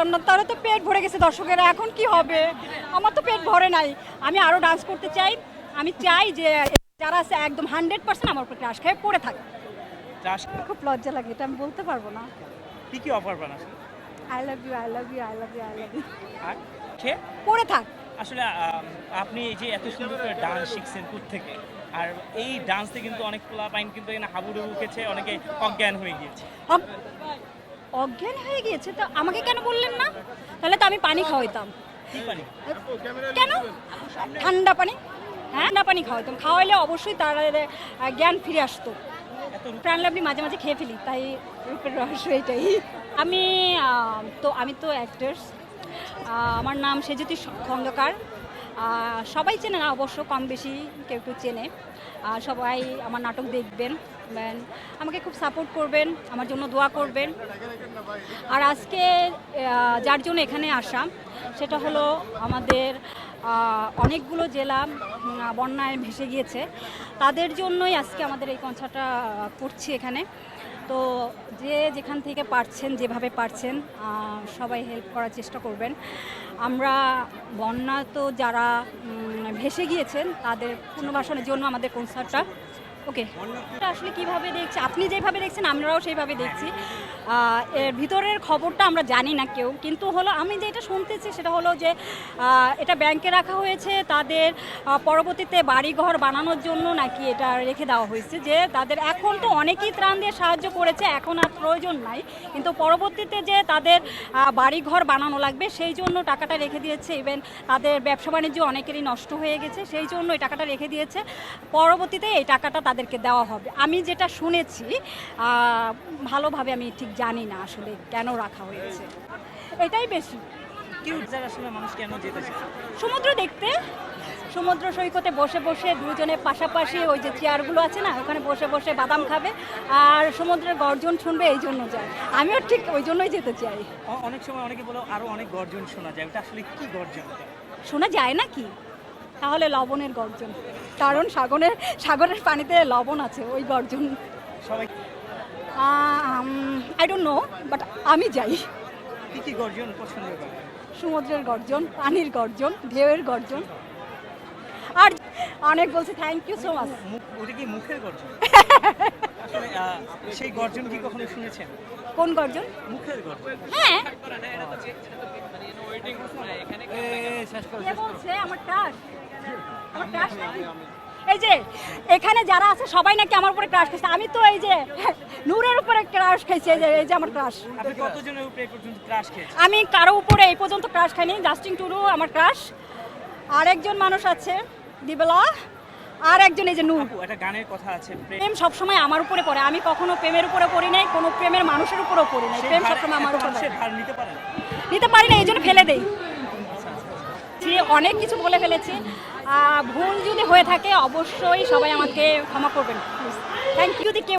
পারলাম না। তাহলে তো পেট ভরে গেছে দর্শকেরা। এখন কি হবে? আমার তো পেট ভরে নাই। আমি আরও ডান্স করতে চাই। আমি চাই যে যারা আছে একদম হান্ড্রেড পার্সেন্ট আমার উপর ক্রাশ খেয়ে পড়ে থাকে। খুব লজ্জা লাগে এটা আমি বলতে পারব না। কি কি অফার পান আসলে I love you I love you I love you I love you আর খেয়ে পড়ে থাক। আসলে আপনি এই যে এত সুন্দর করে ডান্স শিখছেন কোথ থেকে? আর এই ডান্সে কিন্তু অনেক পোলা পাইন কিন্তু এখানে হাবুডুবু উঠেছে অনেকে অজ্ঞান হয়ে গিয়েছে। অজ্ঞান হয়ে গিয়েছে তো আমাকে কেন বললেন না? তাহলে তো আমি পানি খাওয়াইতাম। কেন? ঠান্ডা পানি। হ্যাঁ? ঠান্ডা পানি খাওয়াইতাম। খাওয়াইলে অবশ্যই তার জ্ঞান ফিরে আসতো। এত রূপ- প্রাণ লাভলি মাঝে মাঝে খেয়ে ফেলি তাই রূপের রহস্য এটাই। আমি তো আমি তো অ্যাক্টার্স আমার নাম সেজুতি খন্দকার। সবাই চেনে না অবশ্য কম বেশি কেউ কেউ চেনে। সবাই আমার নাটক দেখবেন আমাকে খুব সাপোর্ট করবেন আমার জন্য দোয়া করবেন। আর আজকে যার জন্য এখানে আসা, সেটা হলো আমাদের অনেকগুলো জেলা বন্যায় ভেসে গিয়েছে। তাদের জন্যই আজকে আমাদের এই কনসার্টটা করছি এখানে। তো যে যেখান থেকে পারছেন, যেভাবে পারছেন সবাই হেল্প করার চেষ্টা করবেন। আমরা বন্যা তো যারা ভেসে গিয়েছেন, তাদের পুনর্বাসনের জন্য আমাদের কনসার্টটা ওকে। আসলে কীভাবে দেখছি? আপনি যেভাবে দেখছেন, আমরাও সেইভাবে দেখছি। এর ভিতরের খবরটা আমরা জানি না কেউ। কিন্তু হলো, আমি যেটা শুনতেছি সেটা হলো যে এটা ব্যাংকে রাখা হয়েছে। তাদের পরবর্তীতে বাড়িঘর বানানোর জন্য নাকি এটা রেখে দেওয়া হয়েছে যে, তাদের এখন তো অনেকেই ত্রাণ দিয়ে সাহায্য করেছে, এখন আর প্রয়োজন নাই। কিন্তু পরবর্তীতে যে তাদের বাড়িঘর বানানো লাগবে, সেই জন্য টাকাটা রেখে দিয়েছে। ইভেন তাদের ব্যবসা বাণিজ্য অনেকেরই নষ্ট হয়ে গেছে, সেই জন্য এই টাকাটা রেখে দিয়েছে। পরবর্তীতে এই টাকাটা তাদেরকে দেওয়া হবে। আমি যেটা শুনেছি ভালোভাবে আমি ঠিক জানি না আসলে কেন রাখা হয়েছে। এটাই বেশি। আসলে মানুষ কেন যেতে সমুদ্র দেখতে সমুদ্র সৈকতে বসে বসে দুজনে পাশাপাশি ওই যে চেয়ারগুলো আছে না ওখানে বসে বসে বাদাম খাবে আর সমুদ্রের গর্জন শুনবে এই জন্য যায়। আমিও ঠিক ওই জন্যই যেতে চাই। অনেক সময় অনেকে বলে আরও অনেক গর্জন শোনা যায়। ওটা আসলে কি গর্জন? শোনা যায় না কি? তাহলে লবণের গর্জন। কারণ সাগরের সাগরের পানিতে লবণ আছে ওই গর্জন। সবাই আই ডোন্ট নো বাট আমি যাই। কি কি গর্জন পছন্দ সমুদ্রের গর্জন পানির গর্জন ঢেউয়ের গর্জন। আর অনেক বলছে থ্যাংক ইউ সো মাচ ওটা কি মুখের গর্জন? সেই গর্জন কি কখনো শুনেছেন? কোন গর্জন? মুখের গর্জন। হ্যাঁ। এই যে এখানে যারা আছে সবাই নাকি আমার উপরে ক্রাশ খাইছে আমি তো এই যে নূরের উপরে ক্রাশ খাইছি এই যে এই যে আমার ক্রাশ কতজনের উপরে পর্যন্ত ক্রাশ খেয়েছেন? আমি কারও উপরে এই পর্যন্ত ক্রাশ খাইনি। জাস্টিং টুরু আমার ক্রাশ আর একজন মানুষ আছে দিবেলা আর একজন এই যে নূর। একটা গানের কথা আছে প্রেম। প্রেম সবসময় আমার উপরে পড়ে। আমি কখনো প্রেমের উপরে পড়ি নাই কোনো প্রেমের মানুষের উপরেও পড়ি নাই। প্রেম সবসময় আমার উপরে নিতে পারি না এই জন্য ফেলে দেই। জি, অনেক কিছু বলে ফেলেছি। ভুল যদি হয়ে থাকে অবশ্যই সবাই আমাকে ক্ষমা করবেন। থ্যাংক ইউ দি কেউ